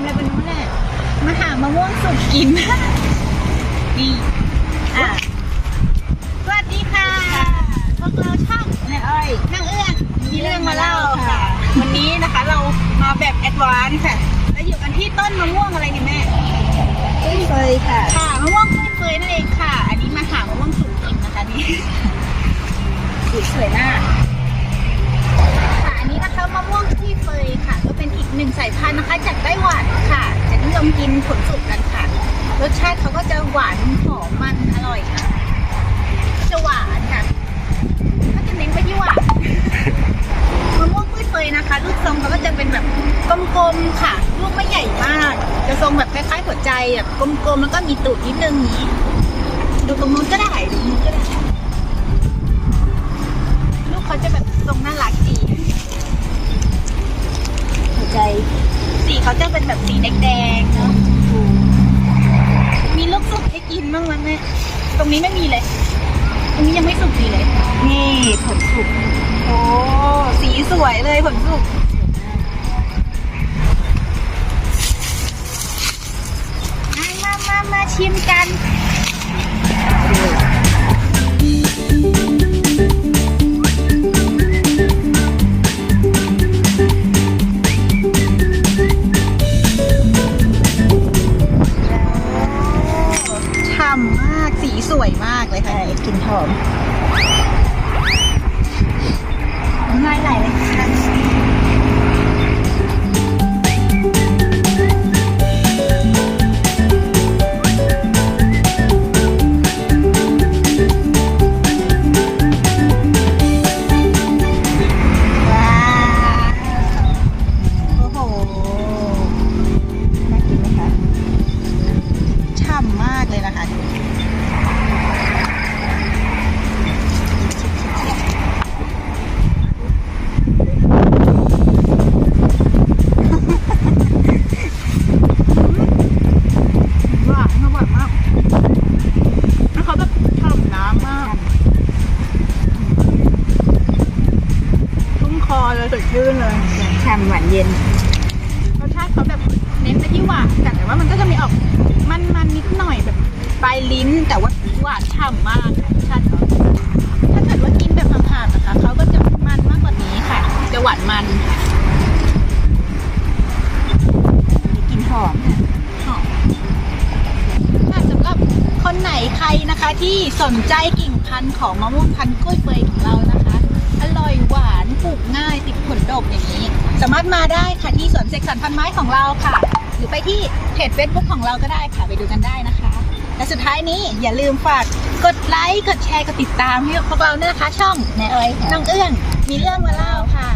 ำอะไรบนนู้นแหละมาหามะม่วงสุกกิน นี่อะสวัสดีค่ะพวกเราช่องแม่อ้อยนางเอื้อนมีเรื่องมาเล่าค่ะ วันนี้นะคะเรามาแบบแอดวานซ์ค่ะแล้วอยู่กันที่ต้นมะม่วงอะไรเนี่ยแม่กุ้ยเฟยค่ะค่ะมะม่วงกล้วยเฟยนั่นเองค่ะ อันนี้มาหามะม่วงสุกกินนะคะนี่สีสวยมาก มกินผลสุกกันค่ะ รสชาติเขาก็จะหวานหอมมันอร่อยนะคะจะหวานค่ะก็จะเน้นไปที่หวานมะม่วงกล้วยเฟยนะคะลูกทรงเขาก็จะเป็นแบบกลมๆค่ะ ลูกไม่ใหญ่มาก จะทรงแบบคล้ายๆหัวใจแบบกลมๆแล้วก็มีตูดนิดนึงนี้ ดูตรงนู้นก็ได้ดูตรงนู้นก็ได้ลูกเขาจะแบบทรงน่ารักดีหัวใจสีเขาจะเป็นแบบสีแดง ลูกสุกให้กินบ้างไหมแม่ตรงนี้ไม่มีเลย ตรงนี้ยังไม่สุกดีเลย นี่ผลสุก โอ้ สีสวยเลยผลสุกมามามามาชิมกัน สีสวยมากเลยค่ะใช่กลิ่นหอมง่ายไหลเลยค่ะว้าวโอ้โหน่ากินไหมคะฉ่ำมากเลยนะคะ เลยสดชื่นเลยฉ่ำหวานเย็นรสชาติเขาแบบเน้นไปที่หวานแต่แต่ว่ามันก็จะมีออกมันมันนิดหน่อยแบบปลายลิ้นแต่ว่าหวานฉ่ำมากรสชาติเขาถ้าเกิดว่ากินแบบห่างๆนะคะเขาก็จะมันมากกว่านี้ค่ะ จะหวานมันมีกลิ่นหอมค่ะหอมค่ะสำหรับคนไหนใครนะคะที่สนใจกิ่งพันธุ์ของมะม่วงพันธุ์กล้วยเฟยของเรานะคะ อร่อยหวานปลูก สามารถมาได้ค่ะที่สวนเสกสรรพันไม้ของเราค่ะ หรือไปที่เพจ Facebook ของเราก็ได้ค่ะ ไปดูกันได้นะคะ และสุดท้ายนี้อย่าลืมฝากกดไลค์ กดแชร์ กดติดตามให้พวกเราเนี่ยนะคะ ช่องแนเอ้อยน้องเอื้องมีเรื่องมาเล่าค่ะ